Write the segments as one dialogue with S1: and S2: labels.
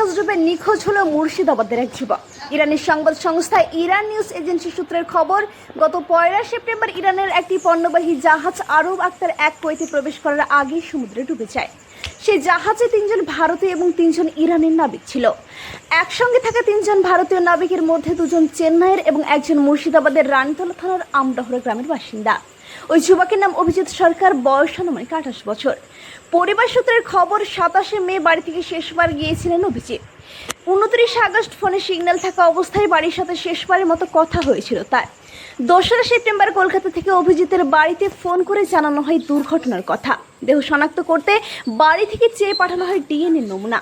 S1: জাহাজ ডুবে নিখোঁজ হলো মুর্শিদাবাদের এক যুবক। ইরানের সংবাদ সংস্থা ইরান নিউজ এজেন্সি সূত্রের খবর, গত পয়লা সেপ্টেম্বর ইরানের একটি পণ্যবাহী জাহাজ আরব আক্তার এক কুয়েতে প্রবেশ করার আগেই সমুদ্রে ডুবে যায়। সেই জাহাজে তিনজন ভারতীয় এবং তিনজন ইরানের নাবিক ছিল। একসঙ্গে থাকা তিনজন ভারতীয় নাবিকের মধ্যে দুজন চেন্নাইয়ের এবং একজন মুর্শিদাবাদের রানীতলা থানার আমডহরা গ্রামের বাসিন্দা। ওই যুবকের নাম অভিজিৎ সরকার, বয়স আনুমানিক আঠাশ বছর। পরিবার সূত্রের খবর, সাতাশে মে বাড়ি থেকে শেষবার গিয়েছিলেন অভিজিৎ। উনত্রিশে আগস্ট ফোনে সিগন্যাল থাকা অবস্থায় বাড়ির সাথে শেষবারের মতো কথা হয়েছিল তার। দোসরা সেপ্টেম্বর কলকাতা থেকে অভিজিতের বাড়িতে ফোন করে জানানো হয় দুর্ঘটনার কথা। দেহ শনাক্ত করতে বাড়ি থেকে চেয়ে পাঠানো হয় ডিএনএ নমুনা।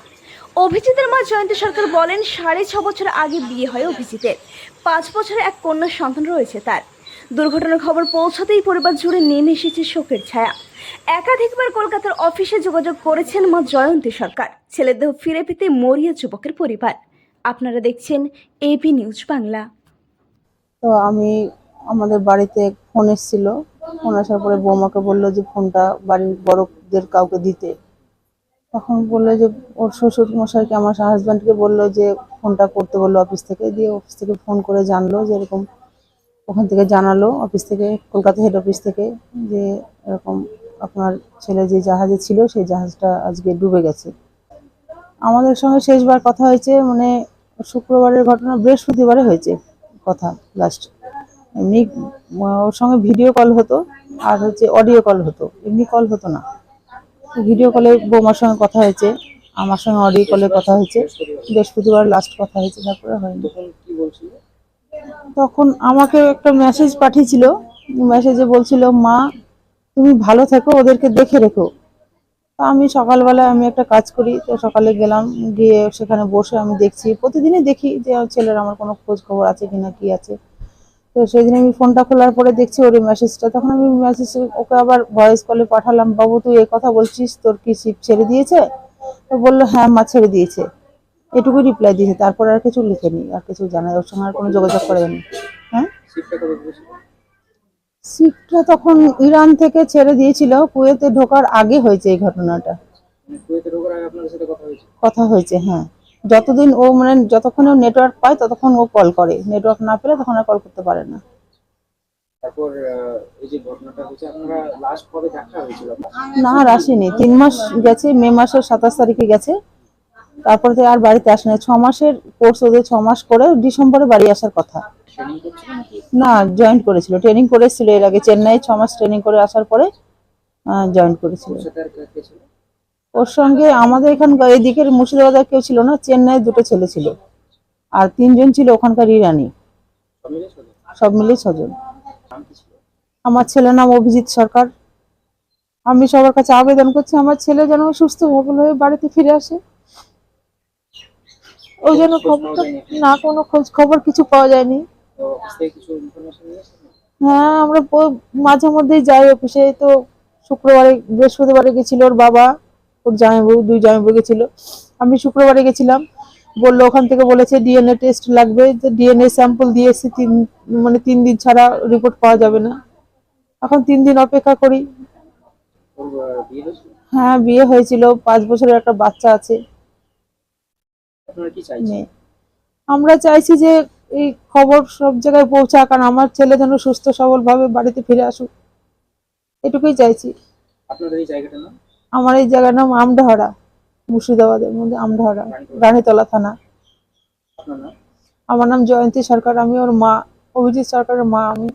S1: অভিজিতের মা জয়ন্তী সরকার বলেন, সাড়ে ছ বছর আগে বিয়ে হয় অভিজিতের। পাঁচ বছরে এক কন্যা সন্তান রয়েছে তার। দুর্ঘটনার খবর পৌঁছাতেই পরিবার জুড়ে নেমে এসেছে শোকের ছায়া। একাধিকবার কলকাতার অফিসে যোগাযোগ করেছেন মা জয়ন্তী সরকার। ছেলের দেহ ফিরে পেতে মরিয়া যুবকের পরিবার। আপনারা দেখছেন এবি নিউজ বাংলা।
S2: তো আমি আমাদের বাড়িতে ফোন এসেছিল। ফোন আসার পরে বৌমাকে বলল যে ফোনটা বাড়ির বড়দের কাউকে দিতে। তখন বলল যে ওর শ্বশুর মশাইকে আমার হাজব্যান্ডকে বলল যে ফোনটা করতে বলল অফিস থেকে। দিয়ে অফিস থেকে ফোন করে জানলো যে এরকম ওখান থেকে জানালো অফিস থেকে, কলকাতা হেড অফিস থেকে যে এরকম আপনার ছেলে যে জাহাজে ছিল, সেই জাহাজটা আজকে ডুবে গেছে। আমাদের সঙ্গে শেষবার কথা হয়েছে মানে শুক্রবারের ঘটনা, বৃহস্পতিবারে হয়েছে কথা লাস্ট এমনি ওর সঙ্গে ভিডিও কল হতো, আর হচ্ছে অডিও কল হতো। এমনি কল হতো না। ভিডিও কলে বৌমার সঙ্গে কথা হয়েছে, আমার সঙ্গে অডিও কলে কথা হয়েছে। বৃহস্পতিবার লাস্ট কথা হয়েছে, তারপরে হয়নি। তখন আমাকে একটা মেসেজ পাঠিয়েছিল। মেসেজে বলছিল, মা, তুমি ভালো থেকো, ওদেরকে দেখে রেখো। তা আমি সকালবেলায় আমি একটা কাজ করি, তো সকালে গেলাম, গিয়ে সেখানে বসে আমি দেখছি। প্রতিদিনই দেখি যে ছেলের আমার কোনো খোঁজ খবর আছে কিনা, কি আছে। তো সেদিন আমি ফোনটা খোলার পরে দেখছি ওর মেসেজটা তখন আমি মেসেজ ওকে আবার ভয়েস কলে পাঠালাম, বাবু, তুই এই কথা বলছিস, তোর কি শিপ ছেড়ে দিয়েছে? তো বলল হ্যাঁ মা, ছেড়ে দিয়েছে। এটুকু রিপ্লাই দিয়েছে তারপর আর কিছু লিখেনি আর কিছু জানাই ওর সঙ্গে আর কোনো যোগাযোগ করেনি। হ্যাঁ? শিপটা তখন ইরান থেকে ছেড়ে দিয়েছিল কুয়েতে ঢোকার আগে হয়েছে এই ঘটনাটা।
S3: কুয়েতে ঢোকার আগে আপনাদের সাথে কথা হয়েছে
S2: কথা হয়েছে হ্যাঁ। যতদিন ও মানে যতক্ষণ ও নেটওয়ার্ক পায় ততক্ষণ ও কল করে। নেটওয়ার্ক না পেলে তখন আর কল করতে পারে না।
S3: তারপর এই যে ঘটনাটা হয়েছে আপনারা লাস্ট কবে দেখা হয়েছিল?
S2: না আসেনি। তিন মাস গেছে মে মাসের সাতাশ তারিখে গেছে। তারপর থেকে আর বাড়িতে আসে না। ছ মাসের কোর্স ওদের ছ মাস করে ডিসেম্বরে বাড়ি আসার কথা। না জয়েন করেছিল। ট্রেনিং করেছিল এর আগে চেন্নাই ছ মাস ট্রেনিং করে আসার পরে জয়েন করেছিল।
S3: ওর
S2: সঙ্গে আমাদের এখানকার এদিকের মুর্শিদাবাদের কেউ ছিল না চেন্নাই দুটো ছেলে ছিল। আর তিনজন ছিল ওখানকার ইরানি
S3: সব মিলে
S2: ছজন? আমার ছেলের নাম অভিজিৎ সরকার। আমি সবার কাছে আবেদন করছি আমার ছেলে যেন সুস্থ সবল হয়ে বাড়িতে ফিরে আসে। ওই জন্য খবরটা না কোনো খোঁজ খবর কিছু পাওয়া যায়নি।
S3: তো
S2: হ্যাঁ আমরা মাঝে মধ্যেই যাই অফিসে তো শুক্রবারে বৃহস্পতিবারে গেছিল ওর বাবা ওর জামাইবাবু দুই জামাইবাবু গেছিল। আমি শুক্রবারে গেছিলাম বলল ওখান থেকে বলেছে ডিএনএ টেস্ট লাগবে যে ডিএনএ স্যাম্পল দিয়ে এসেছি তিন মানে তিন দিন ছাড়া রিপোর্ট পাওয়া যাবে না। এখন তিন দিন অপেক্ষা করি। হ্যাঁ বিয়ে হয়েছিল পাঁচ বছরের একটা বাচ্চা আছে
S3: আপনারা কি চাইছেন
S2: মেয়ে আমরা চাইছি যে এই খবর সব জায়গায় পৌঁছাক কারণ আমার ছেলে যেন সুস্থ সবল ভাবে বাড়িতে ফিরে আসুক। এটুকুই চাইছি।
S3: আপনাদের এই জায়গাটার নাম?
S2: আমার এই জায়গার নাম আমডাহরা মুর্শিদাবাদের মধ্যে আমডাহরা রানীতলা। থানা। আমার নাম জয়ন্তী সরকার আমি ওর মা অভিজিৎ সরকারের মা আমি।